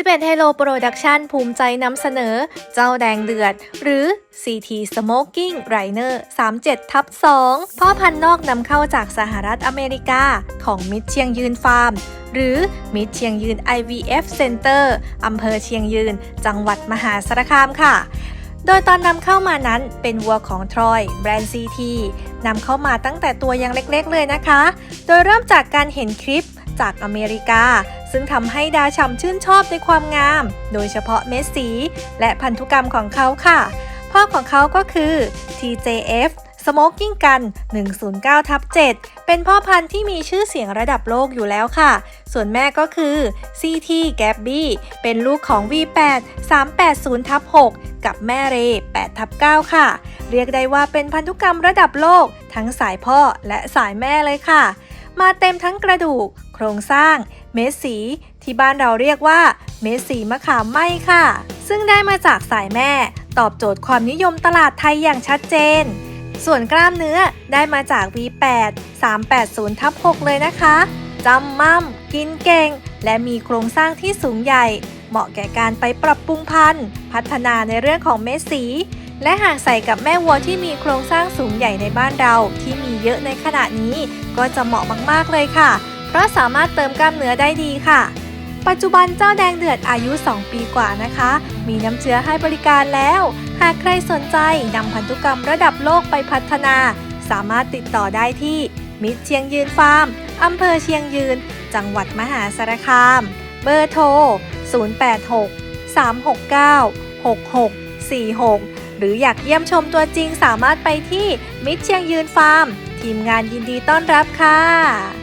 11 Hello Production ภูมิใจนำเสนอ เจ้าแดงเดือด หรือ CT Smoking Rhino 37 ทับ 2 พ่อพันธุ์นอกนำเข้าจากสหรัฐอเมริกา ของมิตรเชียงยืนฟาร์ม หรือมิตรเชียงยืน IVF Center อำเภอเชียงยืน จังหวัดมหาสารคามค่ะ โดยตอนนำเข้ามานั้นเป็นวัวของทรอย แบรนด์ CT นำเข้ามาตั้งแต่ตัวยังเล็กๆเลยนะคะ โดยเริ่มจากการเห็นคลิปจากอเมริกา ซึ่งทำให้ดาฉ่ำชื่นชอบในความงาม โดยเฉพาะเม็ดสี และพันธุกรรมของเขาค่ะ พ่อของเขาก็คือ TJF Smoking Gun 109ทับ7เป็นพ่อพันธุ์ที่มีชื่อเสียงระดับโลกอยู่แล้วค่ะ ส่วนแม่ก็คือ CT Gabby เป็นลูกของ V8 380ทับ6กับแม่เร8ทับ9ค่ะ เรียกได้ว่าเป็นพันธุกรรมระดับโลก ทั้งสายพ่อและสายแม่เลยค่ะ มาเต็มทั้งกระดูก โครงสร้าง เม็ดสี ที่บ้านเราเรียกว่า เม็ดสีมะขามไหมค่ะ ซึ่งได้มาจากสายแม่ ตอบโจทย์ความนิยมตลาดไทยอย่างชัดเจน ส่วนกล้ามเนื้อได้มาจาก V8 380ทับ6เลยนะคะ จำมั่มกินเก่ง และมีโครงสร้างที่สูงใหญ่ เหมาะแก่การไปปรับปรุงพันธุ์ พัฒนาในเรื่องของเม็ดสี และหากใส่กับแม่วัวที่มีโครงสร้างสูงใหญ่ในบ้านเราที่มีเยอะในขณะนี้ ก็จะเหมาะมากๆเลยค่ะ เพราะสามารถเติมกล้ามเนื้อได้ดีค่ะปัจจุบันเจ้าแดงเดือดอายุ 2 ปีกว่านะคะ มีน้ำเชื้อให้บริการแล้ว หากใครสนใจนำพันธุกรรมระดับโลกไปพัฒนา สามารถติดต่อได้ที่ มิตรเชียงยืนฟาร์มอำเภอเชียงยืน จังหวัดมหาสารคาม เบอร์โทร 086 369 6646 หรืออยากเยี่ยมชมตัวจริงสามารถไปที่มิตรเชียงยืนฟาร์ม ทีมงานยินดีต้อนรับค่ะ